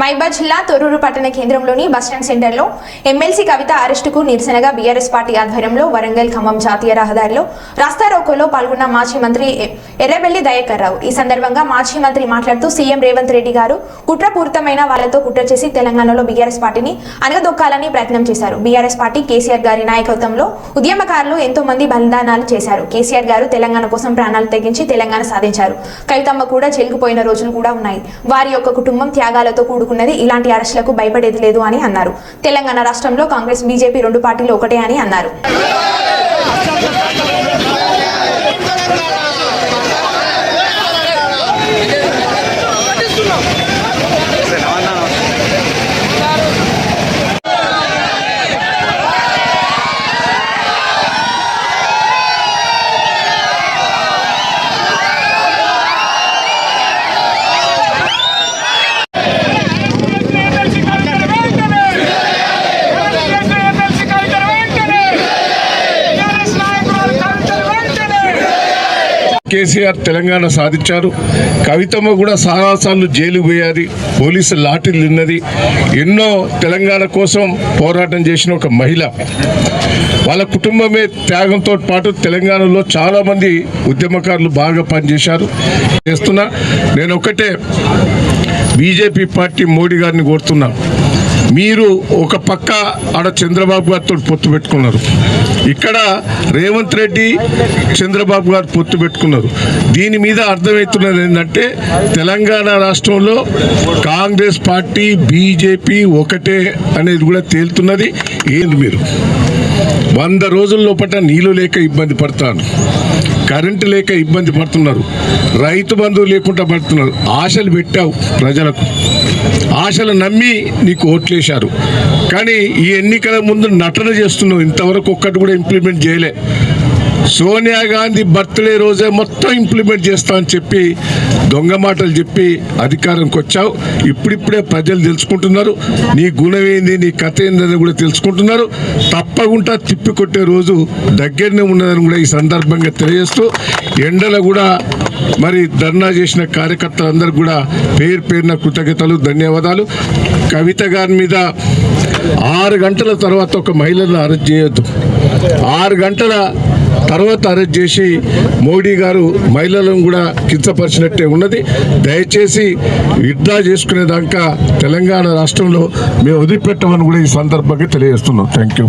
మైబా జిల్లా తొర్రూరు పట్టణ కేంద్రంలోని బస్టాండ్ సెంటర్లో ఎమ్మెల్సీ కవిత అరెస్టుకు నిరసనగా బీఆర్ఎస్ పార్టీ ఆధ్వర్యంలో వరంగల్ ఖమ్మం జాతీయ రహదారిలో రాస్తా రోకోలో పాల్గొన్న మాజీ మంత్రి ఎర్రబెల్లి దయాకర్ రావు. ఈ సందర్భంగా మాజీ మంత్రి మాట్లాడుతూ సీఎం రేవంత్ రెడ్డి గారు కుట్రపూరితమైన వాళ్ళతో కుట్ర చేసి తెలంగాణలో బీఆర్ఎస్ పార్టీని అనగదొక్కాలని ప్రయత్నం చేశారు. బీఆర్ఎస్ పార్టీ కేసీఆర్ గారి నాయకత్వంలో ఉద్యమకారులు ఎంతో మంది బలిదానాలు చేశారు. కేసీఆర్ గారు తెలంగాణ కోసం ప్రాణాలు తెగించి తెలంగాణ సాధించారు. కవితమ్మ కూడా జైలుకుపోయిన రోజులు కూడా ఉన్నాయి. వారి యొక్క కుటుంబం త్యాగాలతో కూడుకున్నది ఇలాంటి అరెస్టులకు భయపడేది లేదు అని అన్నారు. తెలంగాణ రాష్ట్రంలో కాంగ్రెస్ బీజేపీ రెండు పార్టీలు ఒకటే అని అన్నారు. కేసీఆర్ తెలంగాణ సాధించారు. కవితమ్మ కూడా సారాసార్లు జైలు పోయాది. పోలీసు లాఠీలు తిన్నది ఎన్నో తెలంగాణ కోసం పోరాటం చేసిన ఒక మహిళ. వాళ్ళ కుటుంబమే త్యాగంతో పాటు తెలంగాణలో చాలామంది ఉద్యమకారులు బాగా పనిచేశారు. చేస్తున్నా. నేను ఒకటే. బీజేపీ పార్టీ మోడీ గారిని కోరుతున్నాను మీరు ఒక పక్క ఆడ చంద్రబాబు గారితో పొత్తు పెట్టుకున్నారు. ఇక్కడ రేవంత్ రెడ్డి చంద్రబాబు గారు పొత్తు పెట్టుకున్నారు. దీని మీద అర్థమవుతున్నది ఏంటంటే తెలంగాణ రాష్ట్రంలో కాంగ్రెస్ పార్టీ బీజేపీ ఒకటే అనేది కూడా తేలుతున్నది. ఏంది మీరు? వంద రోజుల లోపల నీళ్ళు లేక ఇబ్బంది పడతాను. కరెంటు లేక ఇబ్బంది పడుతున్నారు. రైతు బంధువు లేకుండా పడుతున్నారు. ఆశలు పెట్టావు ప్రజలకు. ఆశలు నమ్మి నీకు ఓట్లేశారు. కానీ ఈ ఎన్నికల ముందు నటన చేస్తున్నావు. ఇంతవరకు ఒక్కటి కూడా ఇంప్లిమెంట్ చేయలే. సోనియా గాంధీ బర్త్డే రోజే మొత్తం ఇంప్లిమెంట్ చేస్తా అని చెప్పి దొంగ మాటలు చెప్పి అధికారంకి వచ్చావు. ఇప్పుడిప్పుడే ప్రజలు తెలుసుకుంటున్నారు. నీ గుణం ఏంది నీ కథ ఏందని కూడా తెలుసుకుంటున్నారు. తప్పకుండా తిప్పి కొట్టే రోజు దగ్గరనే ఉన్నదని కూడా ఈ సందర్భంగా తెలియజేస్తూ ఎండలో కూడా మరి ధర్నా చేసిన కార్యకర్తలందరూ కూడా పేరు పేరున కృతజ్ఞతలు ధన్యవాదాలు. కవిత గారి మీద ఆరు గంటల తర్వాత ఒక మహిళను అరెస్ట్ చేయొద్దు. ఆరు గంటల తర్వాత అరెస్ట్ చేసి మోడీ గారు మహిళలను కూడా కించపరిచినట్టే ఉన్నది. దయచేసి విత్డ్రా చేసుకునేదాకా తెలంగాణ రాష్ట్రంలో మేము వదిలిపెట్టమని కూడా ఈ సందర్భంగా తెలియజేస్తున్నాం. Thank you